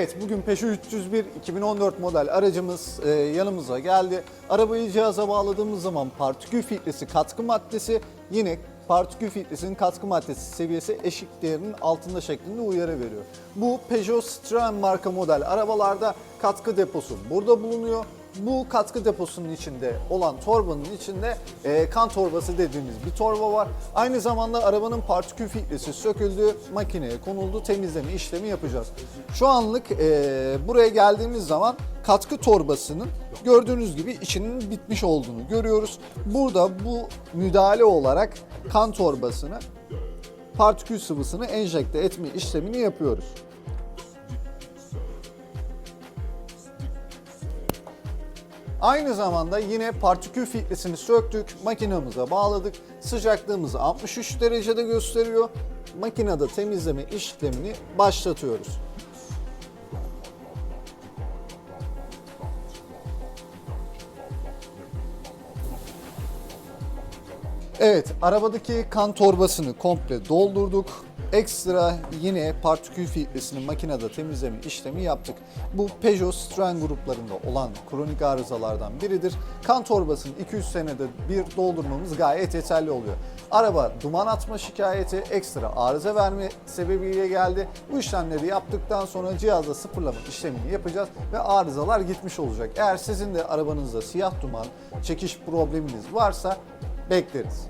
Evet, bugün Peugeot 301 2014 model aracımız e, yanımıza geldi. Arabayı cihaza bağladığımız zaman partikül filtresi katkı maddesi yine partikül filtresinin katkı maddesi seviyesi eşik değerinin altında şeklinde uyarı veriyor. Bu Peugeot Citroen marka model arabalarda katkı deposu burada bulunuyor. Bu katkı deposunun içinde olan torbanın içinde e, kan torbası dediğimiz bir torba var. Aynı zamanda arabanın partikül filtresi söküldü, makineye konuldu, temizleme işlemi yapacağız. Şu anlık e, buraya geldiğimiz zaman katkı torbasının gördüğünüz gibi içinin bitmiş olduğunu görüyoruz. Burada bu müdahale olarak kan torbasını partikül sıvısını enjekte etme işlemini yapıyoruz. Aynı zamanda yine partikül filtresini söktük, makinamıza bağladık. Sıcaklığımızı 63 derecede gösteriyor. Makinede temizleme işlemini başlatıyoruz. Evet, arabadaki kan torbasını komple doldurduk. Ekstra yine partikül filtresini makinede temizleme işlemi yaptık. Bu Peugeot Citroen gruplarında olan kronik arızalardan biridir. Kan torbasını 200 senede bir doldurmamız gayet yeterli oluyor. Araba duman atma şikayeti ekstra arıza verme sebebiyle geldi. Bu işlemleri yaptıktan sonra cihazda sıfırlama işlemini yapacağız ve arızalar gitmiş olacak. Eğer sizin de arabanızda siyah duman, çekiş probleminiz varsa bekleriz.